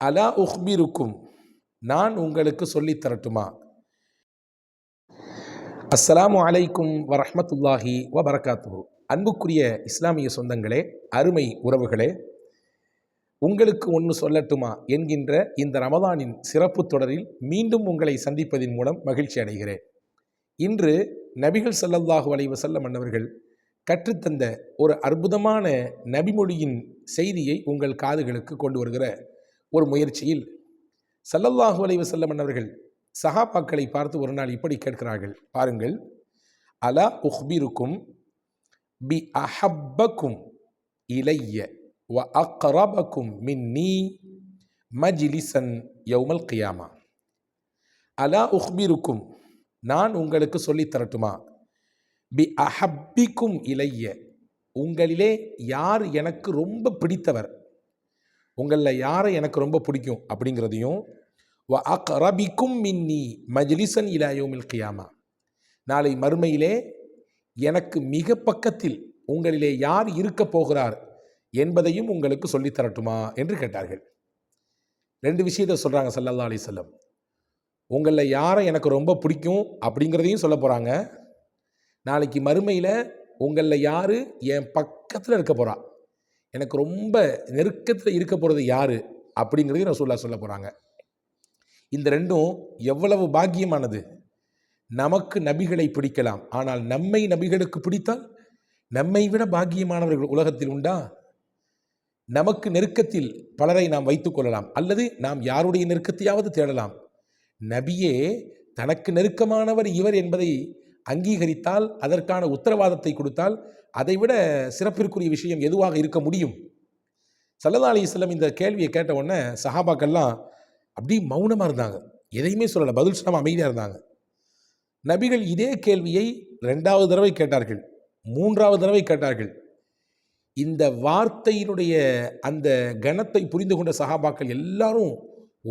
அலா உஹ்பிருக்கும். நான் உங்களுக்கு சொல்லித் தரட்டுமா? அஸ்ஸலாமு அலைக்கும் வரமத்துல்லாஹி வரகாத்து அன்புக்குரிய இஸ்லாமிய சொந்தங்களே அருமை உறவுகளே உங்களுக்கு ஒன்று சொல்லட்டுமா என்கின்ற இந்த ரமதானின் சிறப்பு தொடரில் மீண்டும் உங்களை சந்திப்பதின் மூலம் மகிழ்ச்சி அடைகிறேன். இன்று நபிகள் சல்லல்லாஹு வலைவ வஸல்லம் அன்னவர்கள் கற்றுத்தந்த ஒரு அற்புதமான நபிமொழியின் செய்தியை உங்கள் காதுகளுக்கு கொண்டு வருகிற ஒரு முயற்சியில். சல்லல்லாஹு அலைவ வஸல்லம் அன்னவர்கள் சஹாபாக்களை பார்த்து ஒரு நாள் இப்படி கேட்கிறார்கள். பாருங்கள். அலா உஹ்பிருக்கும் பி அஹப்பக்கும் இலைய வ அக்ரபக்கும் மின்னி மஜிலிசன் யௌமல் கியாமா. அலா உஹ்பிருக்கும் நான் உங்களுக்கு சொல்லித் தரட்டுமா? பி அஹப்பிக்கும் இலைய உங்களிலே யார் எனக்கு ரொம்ப பிடித்தவர் உங்களில் யாரை எனக்கு ரொம்ப பிடிக்கும் அப்படிங்கிறதையும் வ அக்ரபிக்கும் மின்னி மஜ்லிசன் இலா யௌமில் கியாமா. நாளை மறுமையிலே எனக்கு மிக பக்கத்தில் உங்களிலே யார் இருக்கப் போகிறார் என்பதையும் உங்களுக்கு சொல்லித் தரட்டுமா? என்று கேட்டார்கள். ரெண்டு விஷயத்தை சொல்கிறாங்க சல்லல்லா அலிசல்லம் உங்களில் யாரை எனக்கு ரொம்ப பிடிக்கும்? அப்படிங்கிறதையும் சொல்ல போகிறாங்க நாளைக்கு மறுமையில் உங்களில் யார் என் பக்கத்தில் இருக்க போகிறா எனக்கு ரொம்ப நெருக்கத்தில் இருக்க போகிறது யார்? அப்படிங்கிறதையும் ரசூல்லா சொல்ல போகிறாங்க இந்த ரெண்டும் எவ்வளவு பாக்கியமானது? நமக்கு நபிகளை பிடிக்கலாம். ஆனால் நம்மை நபிகளுக்கு பிடித்தால் நம்மை விட பாக்கியமானவர்கள் உலகத்தில் உண்டா? நமக்கு நெருக்கத்தில் பலரை நாம் வைத்துக் கொள்ளலாம். அல்லது நாம் யாருடைய நெருக்கத்தையாவது தேடலாம். நபியே தனக்கு நெருக்கமானவர் இவர் என்பதை அங்கீகரித்தால் அதற்கான உத்தரவாதத்தை கொடுத்தால் அதைவிட சிறப்பிற்குரிய விஷயம் எதுவாக இருக்க முடியும்? சல்லதா அலிஸ்லம் இந்த கேள்வியை கேட்ட உடனே சஹாபாக்கள்லாம் அப்படி மௌனமாக இருந்தாங்க. எதையுமே சொல்லலை பதில் சொல்லாமல் அமைதியாக இருந்தாங்க. நபிகள் இதே கேள்வியை ரெண்டாவது தடவை கேட்டார்கள். மூன்றாவது தடவை கேட்டார்கள். இந்த வார்த்தையினுடைய அந்த கணத்தை புரிந்து கொண்ட சஹாபாக்கள் எல்லாரும்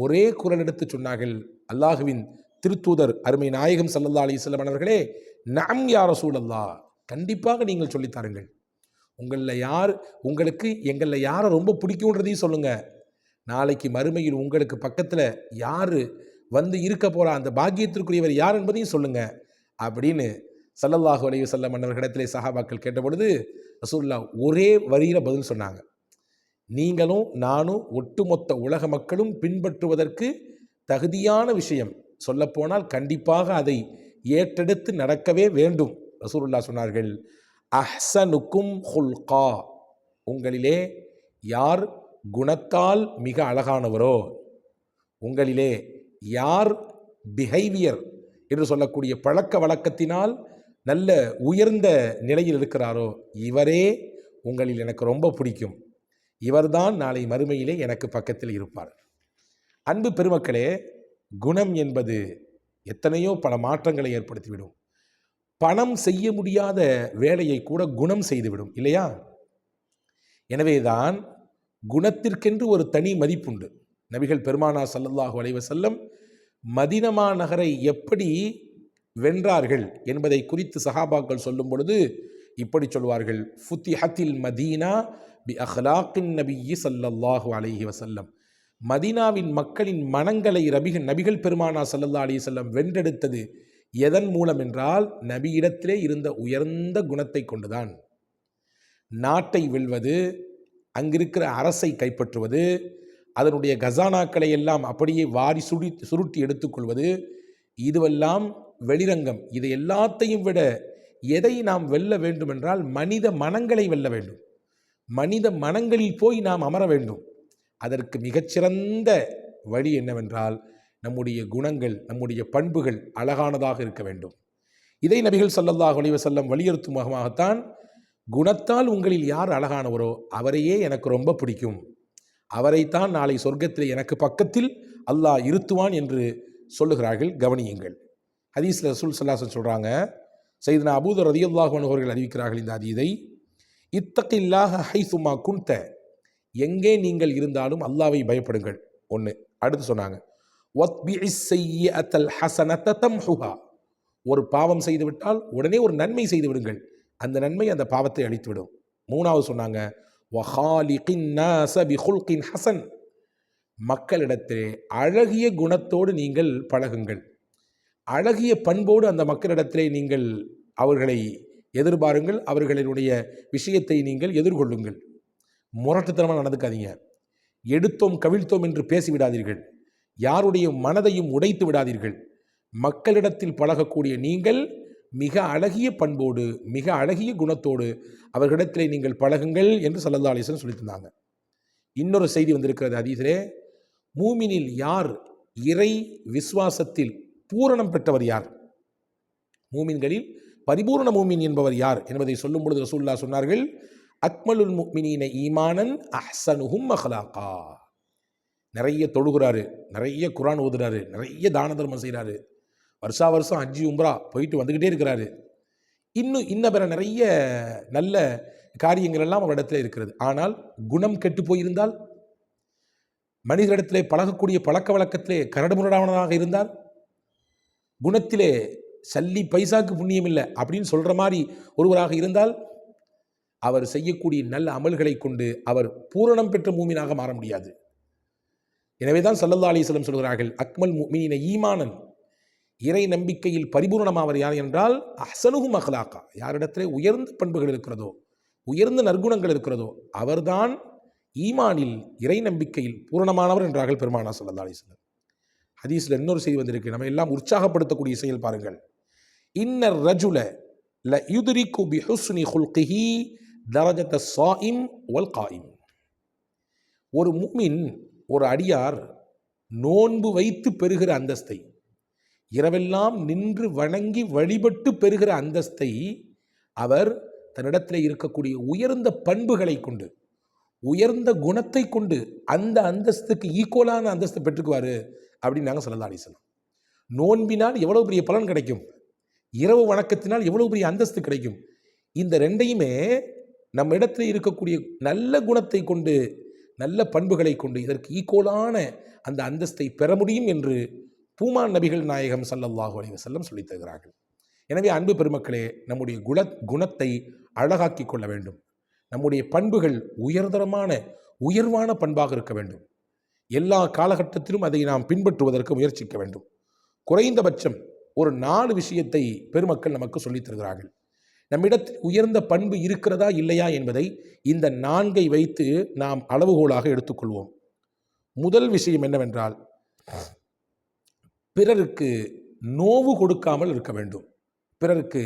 ஒரே குரல் எடுத்து சொன்னார்கள். அல்லாஹுவின் திருத்தூதர் அருமை நாயகம் சல்லல்லா அலிஸ்லாம் அவர்களே நாம் யார சூழல்லா கண்டிப்பாக நீங்கள் சொல்லித்தாருங்கள் உங்களில் யார் உங்களுக்கு எங்களில் யாரை ரொம்ப பிடிக்குன்றதையும் சொல்லுங்கள் நாளைக்கு மறுமையில் உங்களுக்கு பக்கத்தில் யார் வந்து இருக்க போகிற அந்த பாக்கியத்திற்குரியவர் யார் என்பதையும் சொல்லுங்கள் அப்படின்னு சல்லல்லாஹு அலைய வஸல்லம் மன்னர்களிடத்திலே சஹாபாக்கள் கேட்டபொழுது ரசூல்லா ஒரே வரியில் பதில் சொன்னாங்க. நீங்களும் நானும் ஒட்டுமொத்த உலக மக்களும் பின்பற்றுவதற்கு தகுதியான விஷயம். சொல்லப்போனால் கண்டிப்பாக அதை ஏற்றெடுத்து நடக்கவே வேண்டும். ரசூலுல்லா சொன்னார்கள் அஹ்சனுக்கும் ஹுல்கா. உங்களிலே யார் குணத்தால் மிக அழகானவரோ உங்களிலே யார் பிஹைவியர் என்று சொல்லக்கூடிய பழக்க வழக்கத்தினால் நல்ல உயர்ந்த நிலையில் இருக்கிறாரோ இவரே உங்களில் எனக்கு ரொம்ப பிடிக்கும். இவர்தான் நாளை மறுமையிலே எனக்கு பக்கத்தில் இருப்பார். அன்பு பெருமக்களே குணம் என்பது எத்தனையோ பல மாற்றங்களை ஏற்படுத்திவிடும். பணம் செய்ய முடியாத வேலையை கூட குணம் செய்துவிடும் இல்லையா? எனவேதான் குணத்திற்கென்று ஒரு தனி மதிப்புண்டு. நபிகள் பெருமானா சல்லல்லாஹு அலைவ செல்லம் மதினமா நகரை எப்படி வென்றார்கள் என்பதை குறித்து சஹாபாக்கள் சொல்லும் பொழுது இப்படி சொல்வார்கள். ஃபுத்திஹத்தில் மதீனா பி அஹ்லாக்கின் நபியி சல்லல்லாஹு அலைஹி வசல்லம் மதினாவின் மக்களின் மனங்களை ரபிக நபிகள் பெருமானா சல்லல்லா அலி செல்லம் வென்றெடுத்தது எதன் மூலம் என்றால் நபியிடத்திலே இருந்த உயர்ந்த குணத்தை கொண்டுதான். நாட்டை வெல்வது அங்கிருக்கிற அரசை கைப்பற்றுவது அதனுடைய கசானாக்களை எல்லாம் அப்படியே வாரி சுடி சுருட்டி எடுத்துக்கொள்வது இதுவெல்லாம் வெளிரங்கம். இதை எல்லாத்தையும் விட எதை நாம் வெல்ல வேண்டுமென்றால் மனித மனங்களை வெல்ல வேண்டும். மனித மனங்களில் போய் நாம் அமர வேண்டும். அதற்கு மிகச்சிறந்த வழி என்னவென்றால் நம்முடைய குணங்கள் நம்முடைய பண்புகள் அழகானதாக இருக்க வேண்டும். இதை நபிகள் சல்லல்லாஹ் அலைஹி வலியுறுத்தும் முகமாகத்தான் குணத்தால் உங்களில் யார் அழகானவரோ அவரையே எனக்கு ரொம்ப பிடிக்கும். அவரைத்தான் நாளை சொர்க்கத்தில் எனக்கு பக்கத்தில் அல்லாஹ் இருத்துவான் என்று சொல்லுகிறார்கள். கவனியுங்கள். ஹதீஸ்ல ரசூல் சல்லாசன் சொல்கிறாங்க சைதனா அபூதர் ரதியுல்லாஹ் அவர்கள் அறிவிக்கிறார்கள் இந்த அதீதை இத்தகில்லாஹ சும்மா குன்த எங்கே நீங்கள் இருந்தாலும் அல்லாவை பயப்படுங்கள். ஒன்று அடுத்து சொன்னாங்க. ஒரு பாவம் செய்துவிட்டால் உடனே ஒரு நன்மை செய்து விடுங்கள் அந்த நன்மை அந்த பாவத்தை அழித்துவிடும். மூணாவது சொன்னாங்க. ஹசன் மக்களிடத்திலே அழகிய குணத்தோடு நீங்கள் பழகுங்கள். அழகிய பண்போடு அந்த மக்களிடத்திலே நீங்கள் அவர்களை எதிர்பாருங்கள். அவர்களினுடைய விஷயத்தை நீங்கள் எதிர்கொள்ளுங்கள். முரட்டுத்தனமாக நடந்துக்காதீங்க. எடுத்தோம் கவிழ்த்தோம் என்று பேசிவிடாதீர்கள். யாருடைய மனதையும் உடைத்து விடாதீர்கள். மக்களிடத்தில் பழகக்கூடிய நீங்கள் மிக அழகிய பண்போடு மிக அழகிய குணத்தோடு அவர்களிடத்திலே நீங்கள் பழகுங்கள் என்று சல்லல்லா அலிஸ்லாம் சொல்லி தந்தாங்க இன்னொரு செய்தி வந்திருக்கிறது அதீசரே மூமினில் யார் இறை விசுவாசத்தில் பூரணம் பெற்றவர் யார்? மூமின்களில் பரிபூர்ண மூமின் என்பவர் யார் என்பதை சொல்லும் பொழுது ரசூல்லா சொன்னார்கள் அக்மலுல் முக்மினீன ஈமானன் அஹ்சனுஹும் அஹ்லாக்கா நிறைய தொழுகிறாரு நிறைய குரான் ஓதுறாரு நிறைய தான தர்மம் செய்கிறாரு வருஷா வருஷம் அஜி உம்ரா போயிட்டு வந்துக்கிட்டே இருக்கிறாரு. இன்னும் இன்ன பிற நிறைய நல்ல காரியங்கள் எல்லாம் அவரிடத்தில் இருக்கிறது. ஆனால் குணம் கெட்டு போயிருந்தால் மனிதரிடத்திலே பழகக்கூடிய பழக்க வழக்கத்திலே கரடுமுரடானதாக இருந்தால் குணத்திலே சல்லி பைசாக்கு புண்ணியம் இல்லை அப்படின்னு சொல்கிற மாதிரி ஒருவராக இருந்தால் அவர் செய்யக்கூடிய நல்ல அமல்களை கொண்டு அவர் பூரணம் பெற்ற மூமினாக மாற முடியாது. எனவே தான் சல்லல்லா அலிஸ்லம் சொல்கிறார்கள் அக்மல் மீன ஈமானன். இறை நம்பிக்கையில் பரிபூர்ணமாவர் யார் என்றால் அசனுகு அஹ்லாக்கா யாரிடத்திலே உயர்ந்த பண்புகள் இருக்கிறதோ உயர்ந்த நற்குணங்கள் இருக்கிறதோ அவர்தான் ஈமானில் இறை நம்பிக்கையில் பூரணமானவர் என்றார்கள் பெருமானா சல்லா அலிஸ்லம் ஹதீஸில் இன்னொரு செய்தி வந்திருக்கு நம்ம எல்லாம் உற்சாகப்படுத்தக்கூடிய செயல் பாருங்கள். இன்னர் ரஜுல ல யுதுரிக்கு பி ஹுஸ்னி ஹுல்கிஹி தரஜத்த சாயிம் ஒல் காயிம். ஒரு மும்மின் ஒரு அடியார் நோன்பு வைத்து பெறுகிற அந்தஸ்தை இரவெல்லாம் நின்று வணங்கி வழிபட்டு பெறுகிற அந்தஸ்தை அவர் தன்னிடத்தில் இருக்கக்கூடிய உயர்ந்த பண்புகளை கொண்டு உயர்ந்த குணத்தை கொண்டு அந்த அந்தஸ்துக்கு ஈக்குவலான அந்தஸ்து பெற்றுக்குவார் அப்படின்னு நாங்கள் சொல்லலாம் அலிசலாம் நோன்பினால் எவ்வளோ பெரிய பலன் கிடைக்கும்? இரவு வணக்கத்தினால் எவ்வளோ பெரிய அந்தஸ்து கிடைக்கும்? இந்த ரெண்டையுமே நம்ம இடத்துல இருக்கக்கூடிய நல்ல குணத்தை கொண்டு நல்ல பண்புகளை கொண்டு இதற்கு ஈக்குவலான அந்த அந்தஸ்தை பெற முடியும் என்று பூமான் நபிகள் நாயகம் சல்லல்லாஹு அலைஹி செல்லம் சொல்லித் தருகிறார்கள். எனவே அன்பு பெருமக்களே நம்முடைய குண குணத்தை அழகாக்கி கொள்ள வேண்டும். நம்முடைய பண்புகள் உயர்தரமான உயர்வான பண்பாக இருக்க வேண்டும். எல்லா காலகட்டத்திலும் அதை நாம் பின்பற்றுவதற்கு முயற்சிக்க வேண்டும். குறைந்தபட்சம் ஒரு நாலு விஷயத்தை பெருமக்கள் நமக்கு சொல்லித் தருகிறார்கள். நம்மிடத்தில் உயர்ந்த பண்பு இருக்கிறதா இல்லையா என்பதை இந்த நான்கை வைத்து நாம் அளவுகோலாக எடுத்துக்கொள்வோம். முதல் விஷயம் என்னவென்றால் பிறருக்கு நோவு கொடுக்காமல் இருக்க வேண்டும். பிறருக்கு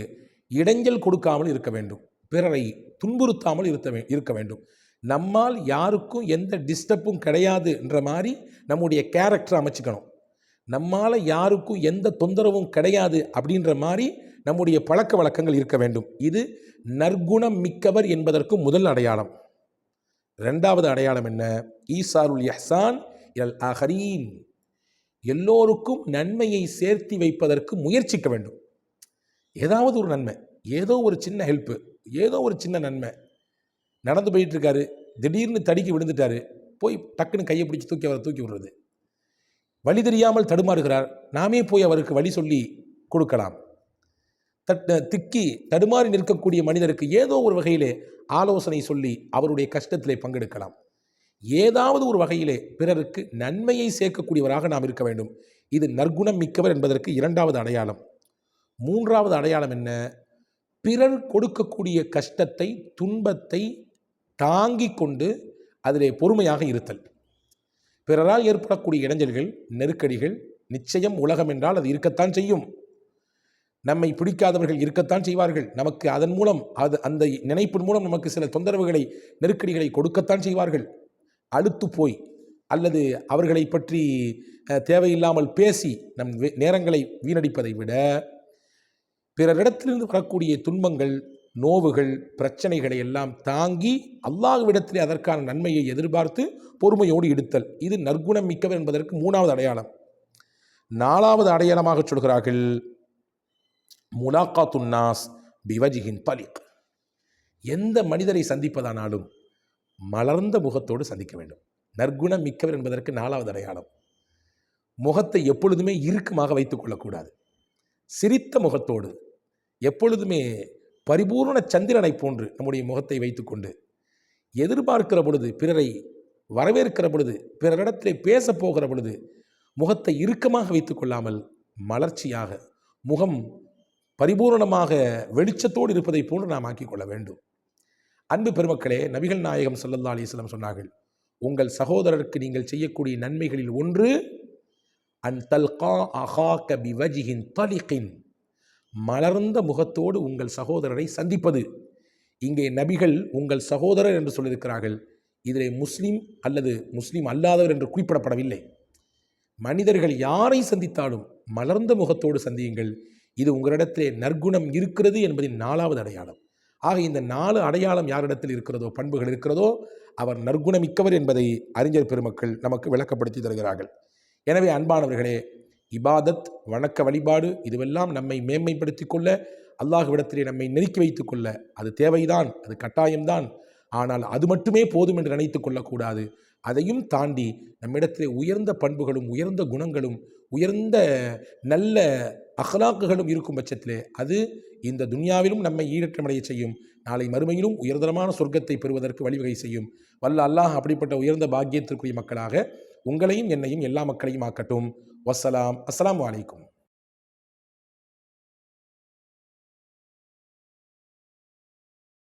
இடைஞ்சல் கொடுக்காமல் இருக்க வேண்டும். பிறரை துன்புறுத்தாமல் இருக்க இருக்க வேண்டும். நம்மால் யாருக்கும் எந்த டிஸ்டர்பும் கிடையாதுன்ற மாதிரி நம்முடைய கேரக்டரை அமைச்சுக்கணும். நம்மால் யாருக்கும் எந்த தொந்தரவும் கிடையாது அப்படின்ற மாதிரி நம்முடைய பழக்க வழக்கங்கள் இருக்க வேண்டும். இது நற்குணம் மிக்கவர் என்பதற்கு முதல் அடையாளம். ரெண்டாவது அடையாளம் என்ன? ஈசாருல் யஹ்சான் இல் அஹரீன் எல்லோருக்கும் நன்மையை சேர்த்தி வைப்பதற்கு முயற்சிக்க வேண்டும். ஏதாவது ஒரு நன்மை ஏதோ ஒரு சின்ன ஹெல்ப்பு ஏதோ ஒரு சின்ன நன்மை. நடந்து போயிட்டு இருக்காரு திடீர்னு தடுக்கி விழுந்துட்டாரு. போய் டக்குன்னு கையை பிடிச்சி தூக்கி அவரை தூக்கி விடுறது. வழி தெரியாமல் தடுமாறுகிறார். நாமே போய் அவருக்கு வழி சொல்லி கொடுக்கலாம். தட் திக்கி தடுமாறி நிற்கக்கூடிய மனிதருக்கு ஏதோ ஒரு வகையிலே ஆலோசனை சொல்லி அவருடைய கஷ்டத்திலே பங்கெடுக்கலாம். ஏதாவது ஒரு வகையிலே பிறருக்கு நன்மையை சேர்க்கக்கூடியவராக நாம் இருக்க வேண்டும். இது நற்குணம் மிக்கவர் என்பதற்கு இரண்டாவது அடையாளம். மூன்றாவது அடையாளம் என்ன? பிறர் கொடுக்கக்கூடிய கஷ்டத்தை துன்பத்தை தாங்கிக் கொண்டு அதிலே பொறுமையாக இருத்தல். பிறரால் ஏற்படக்கூடிய இடைஞ்சல்கள் நெருக்கடிகள் நிச்சயம் உலகம் என்றால் அது இருக்கத்தான் செய்யும். நம்மை பிடிக்காதவர்கள் இருக்கத்தான் செய்வார்கள். நமக்கு அதன் மூலம் அது அந்த நினைப்பின் மூலம் நமக்கு சில தொந்தரவுகளை நெருக்கடிகளை கொடுக்கத்தான் செய்வார்கள். அழுத்து போய் அல்லது அவர்களை பற்றி தேவையில்லாமல் பேசி நம் வே- நேரங்களை வீணடிப்பதை விட பிறரிடத்திலிருந்து வரக்கூடிய துன்பங்கள் நோவுகள் பிரச்சனைகளை எல்லாம் தாங்கி அல்லாஹ்விடத்திலே அதற்கான நன்மையை எதிர்பார்த்து பொறுமையோடு எடுத்தல் இது நற்குணம் மிக்கவர் என்பதற்கு மூணாவது அடையாளம். நாலாவது அடையாளமாக சொல்கிறார்கள். முலாக்காத்துன்னாஸ் பிவஜிகின் பலிக். எந்த மனிதரை சந்திப்பதானாலும் மலர்ந்த முகத்தோடு சந்திக்க வேண்டும். நற்குணம் மிக்கவர் என்பதற்கு நாலாவது அடையாளம். முகத்தை எப்பொழுதுமே இறுக்கமாக வைத்துக் கொள்ளக்கூடாது. சிரித்த முகத்தோடு எப்பொழுதுமே பரிபூர்ண சந்திரனை போன்று நம்முடைய முகத்தை வைத்துக்கொண்டு எதிர்பார்க்கிற பொழுது பிறரை வரவேற்கிற பொழுது பிறரிடத்திலே பேசப் போகிற பொழுது முகத்தை இறுக்கமாக வைத்துக்கொள்ளாமல் மலர்ச்சியாக முகம் பரிபூரணமாக வெளிச்சத்தோடு இருப்பதைப் போன்று நாம் ஆக்கிக் கொள்ள வேண்டும். அன்பு பெருமக்களே நபிகள் நாயகம் சல்லல்லா அலைஹி சொன்னார்கள் உங்கள் சகோதரருக்கு நீங்கள் செய்யக்கூடிய நன்மைகளில் ஒன்று அன் தல்கா அஹா கபி வஜிஹின் தலிகின். மலர்ந்த முகத்தோடு உங்கள் சகோதரரை சந்திப்பது. இங்கே நபிகள் உங்கள் சகோதரர் என்று சொல்லியிருக்கிறார்கள் இதிலே முஸ்லீம் அல்லது முஸ்லீம் அல்லாதவர் என்று குறிப்பிடப்படவில்லை. மனிதர்கள் யாரை சந்தித்தாலும் மலர்ந்த முகத்தோடு சந்தியுங்கள் இது உங்களிடத்திலே நற்குணம் இருக்கிறது என்பதின் நாலாவது அடையாளம். ஆக இந்த நாலு அடையாளம் யாரிடத்தில் இருக்கிறதோ பண்புகள் இருக்கிறதோ அவர் நற்குணமிக்கவர் என்பதை அறிஞர் பெருமக்கள் நமக்கு விளக்கப்படுத்தி தருகிறார்கள். எனவே அன்பானவர்களே இபாதத் வணக்க வழிபாடு இதுவெல்லாம் நம்மை மேன்மைப்படுத்திக் கொள்ள அல்லாஹுவிடத்திலே நம்மை நெருக்கி வைத்துக் கொள்ள அது தேவைதான் அது கட்டாயம்தான். ஆனால் அது மட்டுமே போதும் என்று நினைத்து கொள்ளக்கூடாது. அதையும் தாண்டி நம்மிடத்திலே உயர்ந்த பண்புகளும் உயர்ந்த குணங்களும் உயர்ந்த நல்ல அகலாக்குகளும் இருக்கும் பட்சத்திலே அது இந்த துன்யாவிலும் நம்மை ஈடற்றமடைய செய்யும். நாளை மறுமையிலும் உயர்தரமான சொர்க்கத்தை பெறுவதற்கு வழிவகை செய்யும். வல்ல அல்லாஹ் அப்படிப்பட்ட உயர்ந்த பாக்கியத்திற்குரிய மக்களாக உங்களையும் என்னையும் எல்லா மக்களையும் ஆக்கட்டும். வசலாம் அஸ்லாம் வலைக்கும்